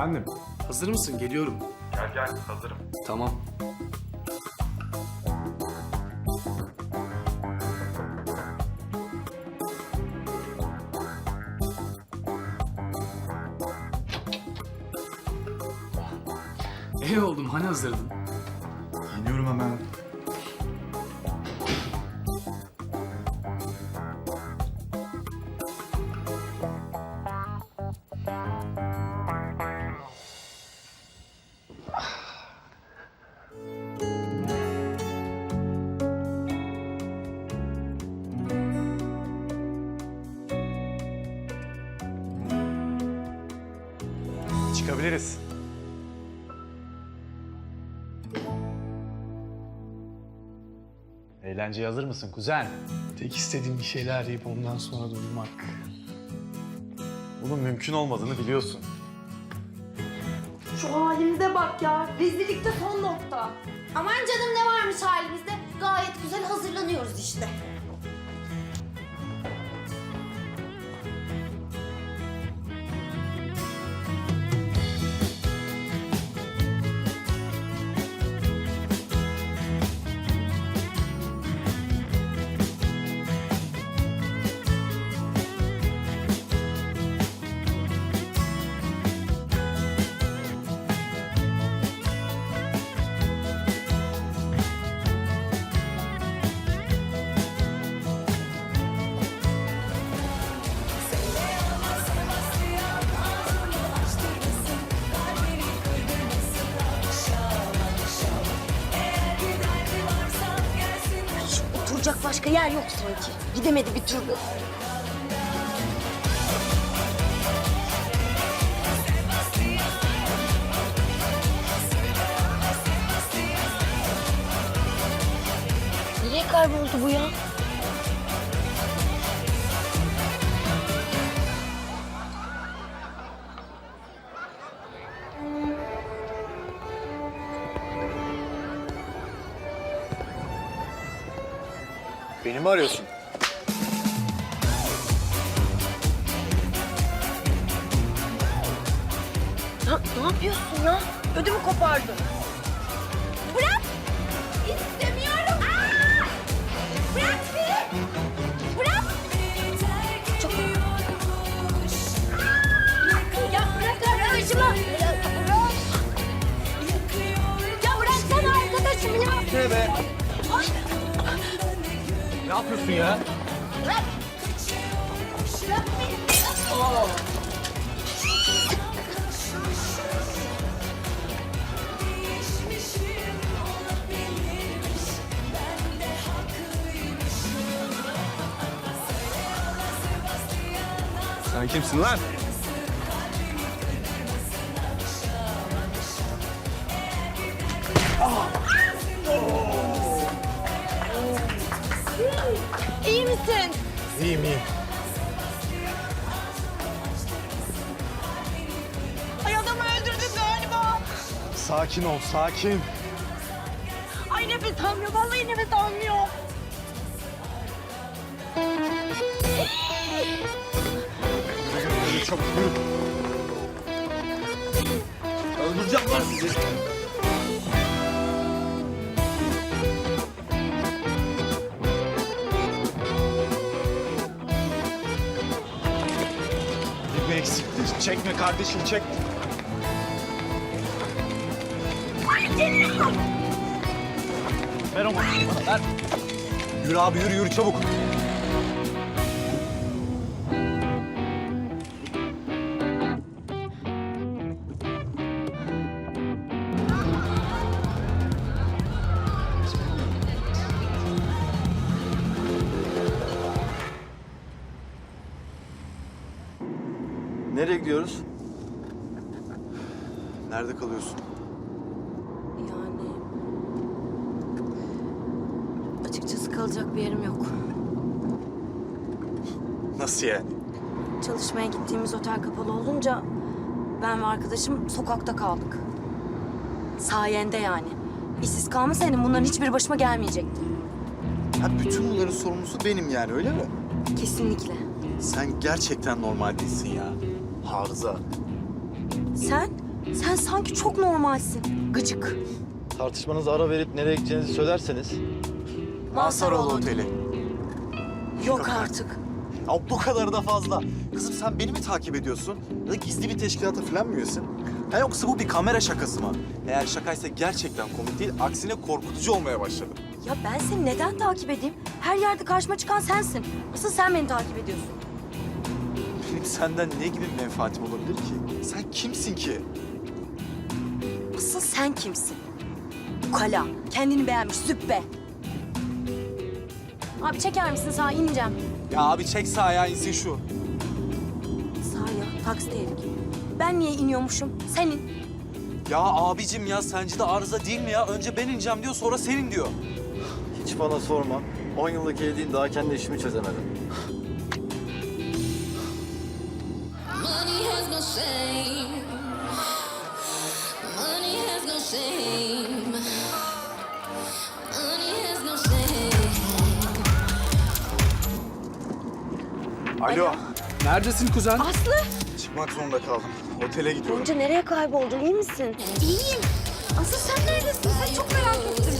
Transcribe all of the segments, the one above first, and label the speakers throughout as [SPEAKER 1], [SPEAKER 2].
[SPEAKER 1] Efendim?
[SPEAKER 2] Hazır mısın? Geliyorum.
[SPEAKER 1] Gel gel hazırım.
[SPEAKER 2] Tamam. İyi oldum. Hani hazırdın?
[SPEAKER 1] Çıkabiliriz. Eğlenceye hazır mısın kuzen?
[SPEAKER 2] Tek istediğim bir şeyler arayıp ondan sonra durmak.
[SPEAKER 1] Bunun mümkün olmadığını biliyorsun.
[SPEAKER 3] Şu halimize bak ya. Rezillikte son nokta.
[SPEAKER 4] Aman canım ne varmış halimizde? Gayet güzel hazırlanıyoruz işte. Oturacak başka yer yok sanki. Gidemedi bir türlü. Nereye kayboldu bu ya?
[SPEAKER 1] Beni mi arıyorsun?
[SPEAKER 3] Ya ne yapıyorsun ya? Ödümü kopardın.
[SPEAKER 1] Yapıyorsun ya? Sen kimsin lan?
[SPEAKER 3] İyi misin?
[SPEAKER 1] İyiyim iyiyim.
[SPEAKER 3] Ay adamı öldürdün galiba.
[SPEAKER 1] Sakin ol sakin.
[SPEAKER 3] Ay nefes almıyor. Vallahi nefes almıyor.
[SPEAKER 1] Yürü çabuk yürü. Öldüreceğim lan sizi. Eksiktir. Çekme kardeşim çek. Ver onu ver. Yürü abi yürü yürü çabuk.
[SPEAKER 3] Kalacak bir yerim yok.
[SPEAKER 5] Nasıl yani?
[SPEAKER 3] Çalışmaya gittiğimiz otel kapalı olunca ben ve arkadaşım sokakta kaldık. Sayende yani. İşsiz kalmasaydım bunların hiçbiri başıma gelmeyecekti.
[SPEAKER 5] Ha, bütün bunların sorumlusu benim yani öyle mi?
[SPEAKER 3] Kesinlikle.
[SPEAKER 5] Sen gerçekten normal değilsin ya. Harza.
[SPEAKER 3] Sen Sen sanki çok normalsin. Gıcık.
[SPEAKER 6] Tartışmanıza ara verip nereye gideceğinizi söylerseniz.
[SPEAKER 1] Mansaroğlu Oteli.
[SPEAKER 3] Yok artık.
[SPEAKER 1] Ya bu kadar da fazla. Kızım sen beni mi takip ediyorsun? Ya da gizli bir teşkilata falan mı üyesin? Ha yoksa bu bir kamera şakası mı? Eğer şakaysa gerçekten komik değil, aksine korkutucu olmaya başladı.
[SPEAKER 3] Ya ben seni neden takip edeyim? Her yerde karşıma çıkan sensin. Asıl sen beni takip ediyorsun.
[SPEAKER 1] Benim senden ne gibi menfaatim olabilir ki? Sen kimsin ki?
[SPEAKER 3] Asıl sen kimsin? Ukala. Kendini beğenmiş züppe. Abi çeker misin sağa ineceğim.
[SPEAKER 1] Ya abi çek sağa ya insin şu.
[SPEAKER 3] Sağa taksiteydik. Ben niye iniyormuşum? Senin.
[SPEAKER 1] Ya abicim ya sence de arıza değil mi ya? Önce ben ineceğim diyor sonra senin diyor.
[SPEAKER 6] Hiç bana sorma. 10 yıllık evliyim daha kendi işimi çözemedim.
[SPEAKER 7] Money has no shame. Money has no shame.
[SPEAKER 1] Alo.
[SPEAKER 2] Neredesin kuzen?
[SPEAKER 3] Aslı.
[SPEAKER 1] Çıkmak zorunda kaldım. Otele gidiyorum.
[SPEAKER 3] Önce nereye kayboldun? İyi misin?
[SPEAKER 8] İyiyim. Asıl sen neredesin? Sen çok merak ettim.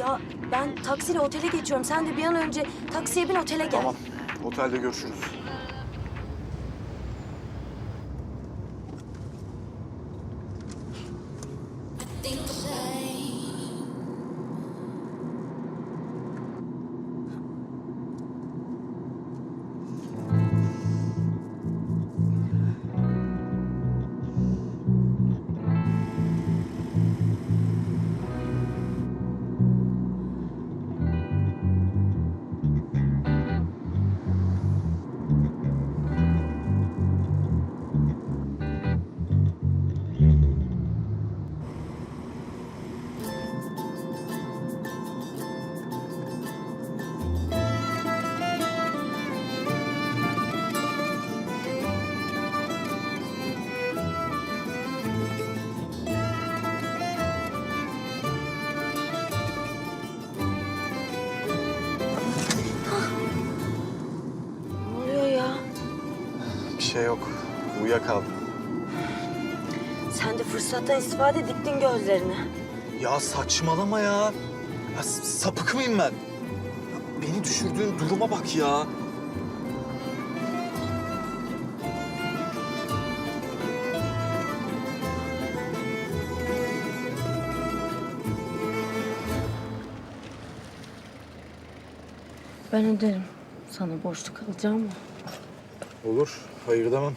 [SPEAKER 3] Ya ben taksiyle otele geçiyorum. Sen de bir an önce taksiye bin otele gel.
[SPEAKER 1] Tamam. Otelde görüşürüz. Şey yok. Uyuyakaldım.
[SPEAKER 3] Sen de fırsattan istifade diktin gözlerini.
[SPEAKER 1] Ya saçmalama ya. ya sapık mıyım ben? Ya beni düşürdüğün duruma bak ya.
[SPEAKER 3] Ben öderim. Sana borçlu kalacağım mı?
[SPEAKER 1] Olur. Hayır demem.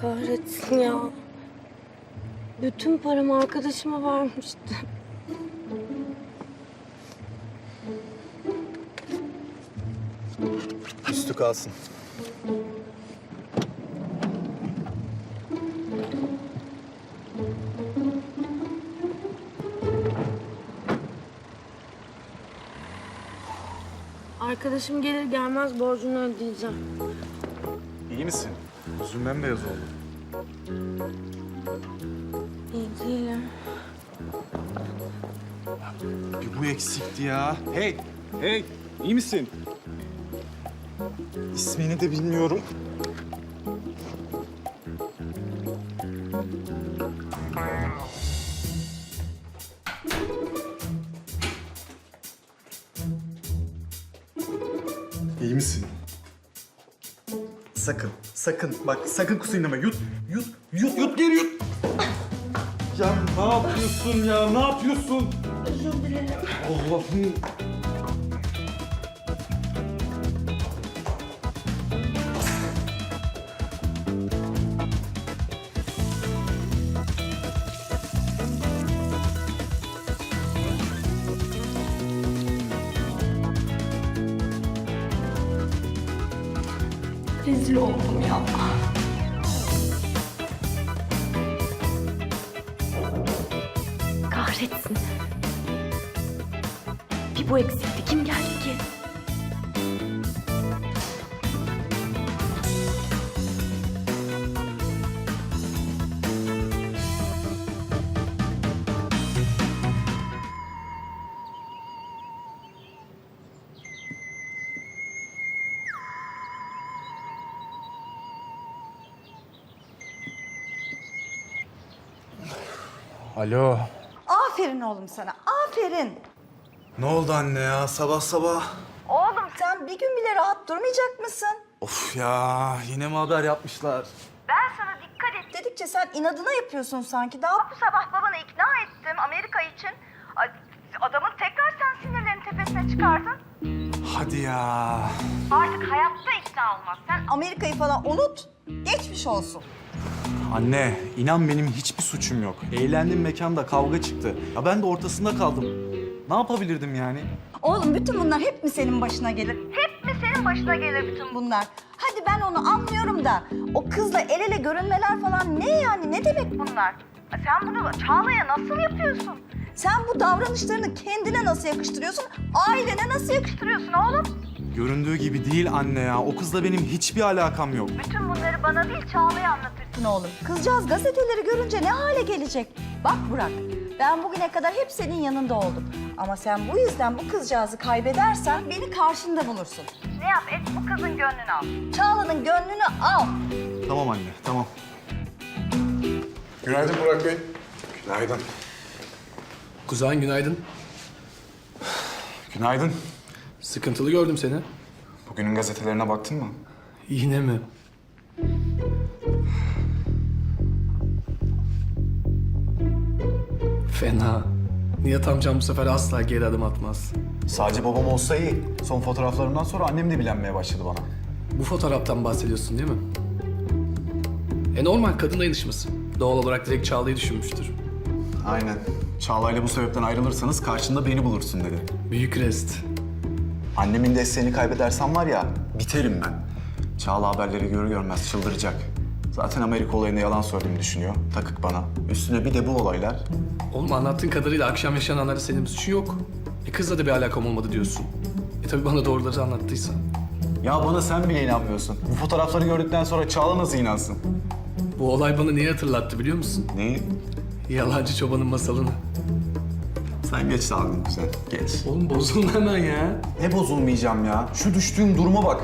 [SPEAKER 3] Kahretsin ya. Bütün paramı arkadaşıma vermiştim.
[SPEAKER 1] Üstü kalsın.
[SPEAKER 3] Arkadaşım gelir gelmez borcunu ödeyeceğim.
[SPEAKER 1] İyi misin? Yüzün bembeyaz oldu.
[SPEAKER 3] İyi değilim.
[SPEAKER 1] Bir bu eksikti ya. Hey, hey. iyi misin? İsmini de bilmiyorum. Sakın. Bak sakın kusayım deme. Yut, yut, yut, yut geri yut. Ya ne yapıyorsun ya? Ne yapıyorsun?
[SPEAKER 3] Özür dilerim.
[SPEAKER 1] Allah'ım.
[SPEAKER 3] Rezil oldum ya. Kahretsin. Bir bu eksikti.
[SPEAKER 1] Alo.
[SPEAKER 9] Aferin oğlum sana, aferin.
[SPEAKER 1] Ne oldu anne ya sabah sabah?
[SPEAKER 9] Oğlum sen bir gün bile rahat durmayacak mısın?
[SPEAKER 1] Of ya yine mi haber yapmışlar?
[SPEAKER 9] Ben sana dikkat et dedikçe sen inadına yapıyorsun sanki. Daha bu sabah babanı ikna ettim Amerika için. Adamın tekrar sen sinirlerini tepesine çıkardın.
[SPEAKER 1] Hadi ya.
[SPEAKER 9] Artık hayatta ikna olmaz. Sen Amerika'yı falan unut. Geçmiş olsun.
[SPEAKER 1] Anne inan benim hiçbir suçum yok. Eğlendim mekanda kavga çıktı. Ya ben de ortasında kaldım. Ne yapabilirdim yani?
[SPEAKER 9] Oğlum bütün bunlar hep mi senin başına gelir? Hep mi senin başına gelir bütün bunlar? Hadi ben onu anlıyorum da o kızla el ele görünmeler falan ne yani? Ne demek bunlar? Sen bunu Çağla'ya nasıl yapıyorsun? Sen bu davranışlarını kendine nasıl yakıştırıyorsun? Ailene nasıl yakıştırıyorsun oğlum?
[SPEAKER 1] Göründüğü gibi değil anne ya. O kızla benim hiçbir alakam yok.
[SPEAKER 9] Bütün bunları bana değil Çağla'ya anlatırsın oğlum. Kızcağız gazeteleri görünce ne hale gelecek? Bak Burak, ben bugüne kadar hep senin yanında oldum. Ama sen bu yüzden bu kızcağızı kaybedersen beni karşında bulursun. Ne yap et bu kızın gönlünü al. Çağla'nın gönlünü al.
[SPEAKER 1] Tamam anne tamam.
[SPEAKER 10] Günaydın Burak Bey. Günaydın.
[SPEAKER 2] Kuzen günaydın.
[SPEAKER 10] Günaydın.
[SPEAKER 2] Sıkıntılı gördüm seni.
[SPEAKER 10] Bugünün gazetelerine baktın mı?
[SPEAKER 2] Yine mi? Fena. Nihat amcam bu sefer asla geri adım atmaz.
[SPEAKER 1] Sadece babam olsa iyi. Son fotoğraflarımdan sonra annem de bilenmeye başladı bana.
[SPEAKER 2] Bu fotoğraftan bahsediyorsun değil mi? E normal kadın dayanışması. Doğal olarak direkt Çağla'yı düşünmüştür.
[SPEAKER 1] Aynen. Çağla'yla bu sebepten ayrılırsanız karşında beni bulursun dedi.
[SPEAKER 2] Büyük rest.
[SPEAKER 1] Annemin desteğini kaybedersem var ya biterim ben. Çağla haberleri görür görmez çıldıracak. Zaten Amerika olayında yalan söylediğimi düşünüyor. Takık bana. Üstüne bir de bu olaylar.
[SPEAKER 2] Oğlum anlattığın kadarıyla akşam yaşananlarda senin bir suçun yok. E kızla da bir alakam olmadı diyorsun. E tabii bana doğruları anlattıysan.
[SPEAKER 1] Ya bana sen bile inanmıyorsun. Bu fotoğrafları gördükten sonra Çağla nasıl inansın?
[SPEAKER 2] Bu olay bana neyi hatırlattı biliyor musun?
[SPEAKER 1] Neyi?
[SPEAKER 2] Yalancı çobanın masalını.
[SPEAKER 1] Sen geç dalgın güzel. Geç.
[SPEAKER 2] Oğlum bozulma hemen ya.
[SPEAKER 1] Ne bozulmayacağım ya? Şu düştüğüm duruma bak.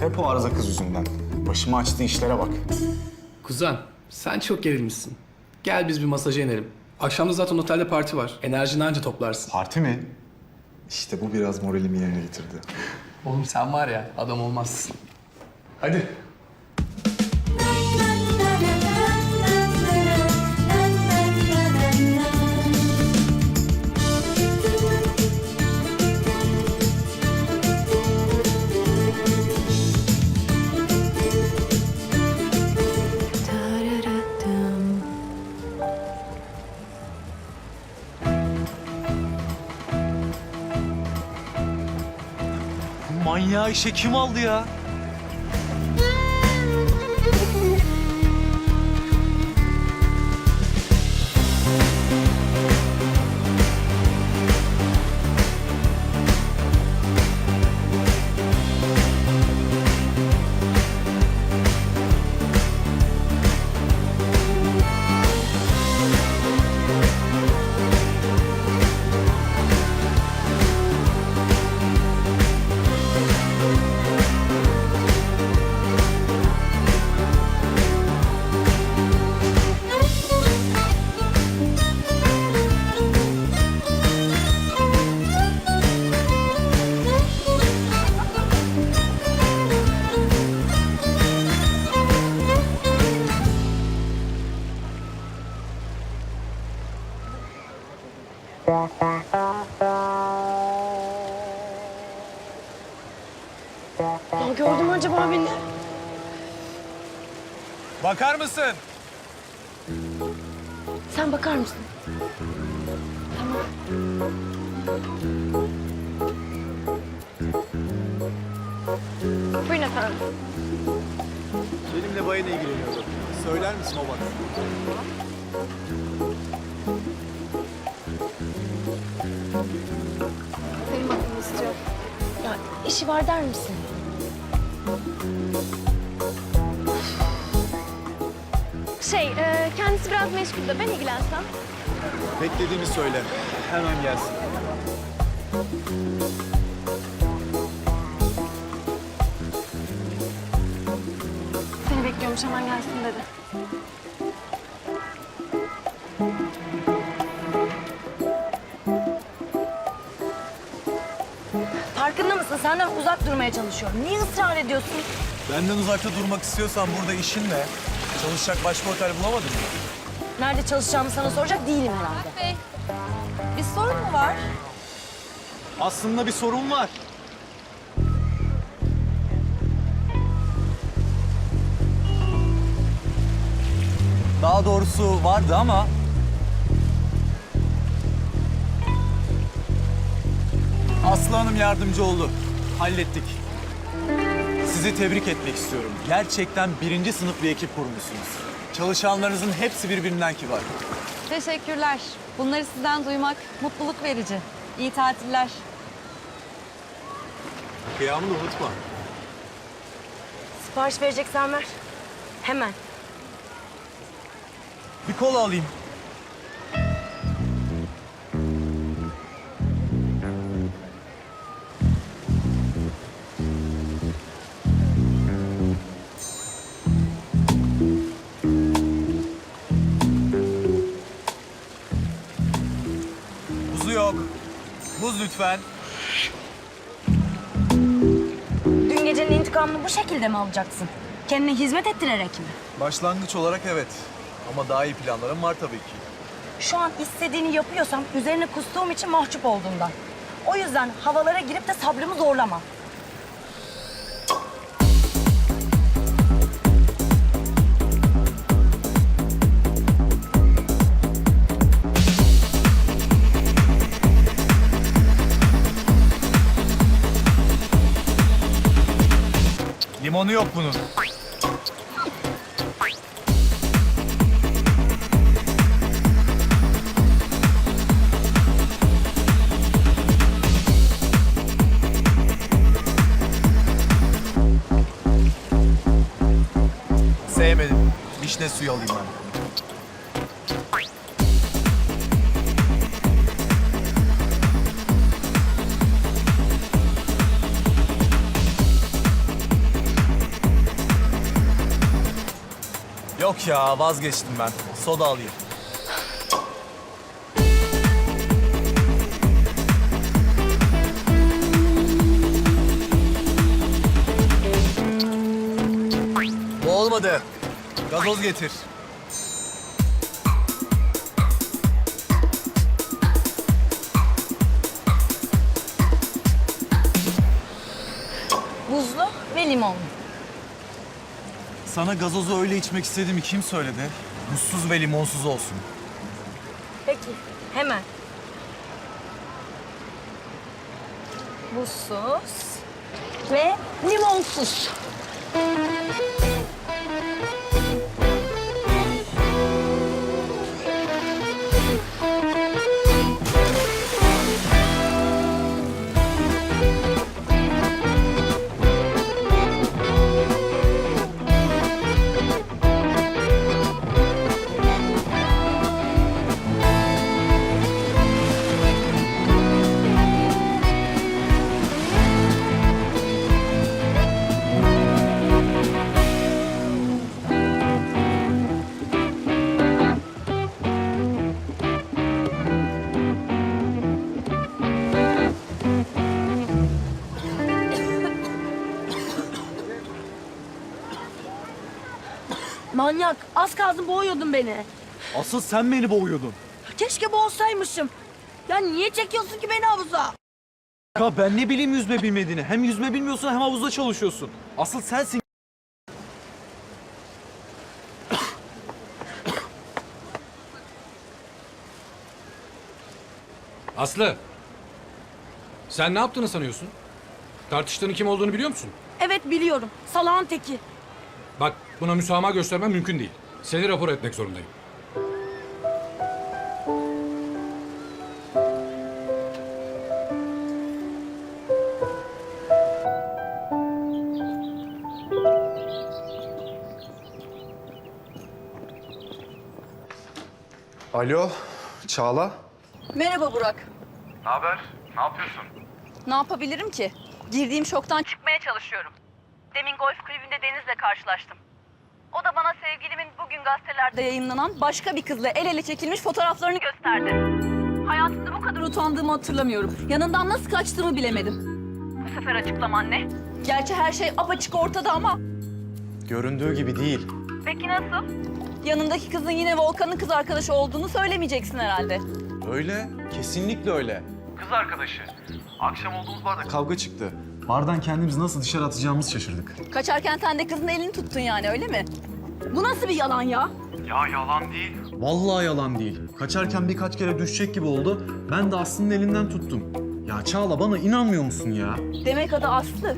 [SPEAKER 1] Hep o arıza kız yüzünden. Başıma açtığı işlere bak.
[SPEAKER 2] Kuzen, sen çok gerilmişsin. Gel biz bir masaja inelim. Akşam da zaten otelde parti var. Enerjini anca toplarsın.
[SPEAKER 1] Parti mi? İşte bu biraz moralimi yerine getirdi.
[SPEAKER 2] Oğlum sen var ya, adam olmazsın. Hadi.
[SPEAKER 6] İşe kim aldı ya?
[SPEAKER 3] Ya gördün mü acaba beni?
[SPEAKER 6] Bakar mısın?
[SPEAKER 3] Sen bakar mısın? Tamam. Buyurun efendim.
[SPEAKER 6] Benimle bayana ilgileniyordu. Söyler misin o bak?
[SPEAKER 3] İşi var der misin?
[SPEAKER 8] Şey, e, kendisi biraz meşgul de ben ilgilensem.
[SPEAKER 6] Beklediğimi söyle. Hemen gelsin.
[SPEAKER 8] Seni bekliyormuş hemen gelsin dedi.
[SPEAKER 3] Senden uzak durmaya çalışıyorum. Niye ısrar ediyorsun?
[SPEAKER 1] Benden uzakta durmak istiyorsan burada işin ne? Çalışacak başka otel bulamadın mı?
[SPEAKER 3] Nerede çalışacağımı sana soracak değilim herhalde.
[SPEAKER 10] Bey, bir sorun mu var?
[SPEAKER 1] Aslında bir sorun var. Daha doğrusu vardı ama... Aslı Hanım yardımcı oldu. Hallettik. Sizi tebrik etmek istiyorum. Gerçekten birinci sınıf bir ekip kurmuşsunuz. Çalışanlarınızın hepsi birbirinden kibar.
[SPEAKER 10] Teşekkürler. Bunları sizden duymak mutluluk verici. İyi tatiller.
[SPEAKER 1] Kıyamını unutma.
[SPEAKER 3] Sipariş vereceksen ver. Hemen.
[SPEAKER 1] Bir kola alayım. Lütfen.
[SPEAKER 3] Dün gecenin intikamını bu şekilde mi alacaksın? Kendine hizmet ettirerek mi?
[SPEAKER 1] Başlangıç olarak evet. Ama daha iyi planlarım var tabii ki.
[SPEAKER 3] Şu an istediğini yapıyorsam üzerine kustuğum için mahcup olduğumdan. O yüzden havalara girip de sabrımı zorlama.
[SPEAKER 1] Limonu yok bunun. Sevmedim. Vişne suyu alayım ben. Yok ya vazgeçtim ben. Soda alayım. Bu olmadı. Gazoz getir. Sana gazozu öyle içmek istediğimi kim söyledi? Buzsuz ve limonsuz olsun.
[SPEAKER 3] Peki, hemen. Buzsuz ve limonsuz. Manyak, az kalsın boğuyordun beni.
[SPEAKER 1] Asıl sen beni boğuyordun.
[SPEAKER 3] Keşke boğsaymışım. Ya niye çekiyorsun ki beni havuza?
[SPEAKER 1] Ya ben ne bileyim yüzme bilmediğini. Hem yüzme bilmiyorsun hem havuzda çalışıyorsun. Asıl sensin.
[SPEAKER 11] Aslı. Sen ne yaptığını sanıyorsun? Tartıştığının kim olduğunu biliyor musun?
[SPEAKER 3] Evet biliyorum. Salağın teki.
[SPEAKER 11] Bak buna müsamaha göstermem mümkün değil. Seni rapor etmek zorundayım.
[SPEAKER 12] Alo, Çağla.
[SPEAKER 10] Merhaba Burak.
[SPEAKER 12] Ne haber? Ne yapıyorsun?
[SPEAKER 10] Ne yapabilirim ki? Girdiğim şoktan çıkmaya çalışıyorum. Demin golf kulübünde Deniz'le karşılaştım. Sevgilimin bugün gazetelerde yayınlanan başka bir kızla el ele çekilmiş fotoğraflarını gösterdi. Hayatımda bu kadar utandığımı hatırlamıyorum. Yanından nasıl kaçtığımı bilemedim. Bu sefer sefer açıklaman ne? Gerçi her şey apaçık ortada ama.
[SPEAKER 1] Göründüğü gibi değil.
[SPEAKER 10] Peki nasıl? Yanındaki kızın yine Volkan'ın kız arkadaşı olduğunu söylemeyeceksin herhalde.
[SPEAKER 1] Öyle, kesinlikle öyle. Kız arkadaşı. Akşam olduğumuz barda kavga çıktı. Bardan kendimizi nasıl dışarı atacağımızı şaşırdık.
[SPEAKER 10] Kaçarken sen de kızın elini tuttun yani öyle mi? Bu nasıl bir yalan ya?
[SPEAKER 1] Vallahi yalan değil. Kaçarken birkaç kere düşecek gibi oldu. Ben de Aslı'nın elinden tuttum. Ya Çağla bana inanmıyor musun ya?
[SPEAKER 10] Demek adı Aslı.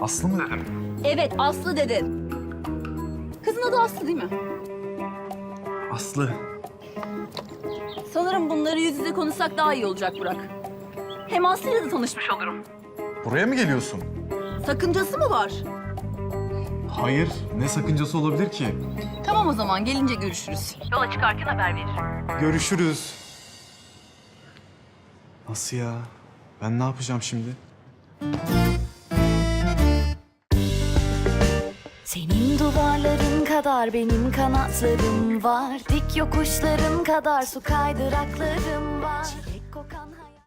[SPEAKER 1] Aslı mı?
[SPEAKER 10] Evet Aslı dedin. Kızın adı Aslı değil mi?
[SPEAKER 1] Aslı.
[SPEAKER 10] Sanırım bunları yüz yüze konuşsak daha iyi olacak Burak. Hem Aslı'yla da tanışmış olurum.
[SPEAKER 1] Buraya mı geliyorsun?
[SPEAKER 10] Sakıncası mı var?
[SPEAKER 1] Hayır. Ne sakıncası olabilir ki?
[SPEAKER 10] Tamam o zaman gelince görüşürüz. Yola çıkarken haber veririm.
[SPEAKER 1] Görüşürüz. Nasıl ya? Ben ne yapacağım şimdi?
[SPEAKER 13] Senin duvarların kadar benim kanatlarım var. Dik yokuşların kadar su kaydıraklarım var. Çilek kokan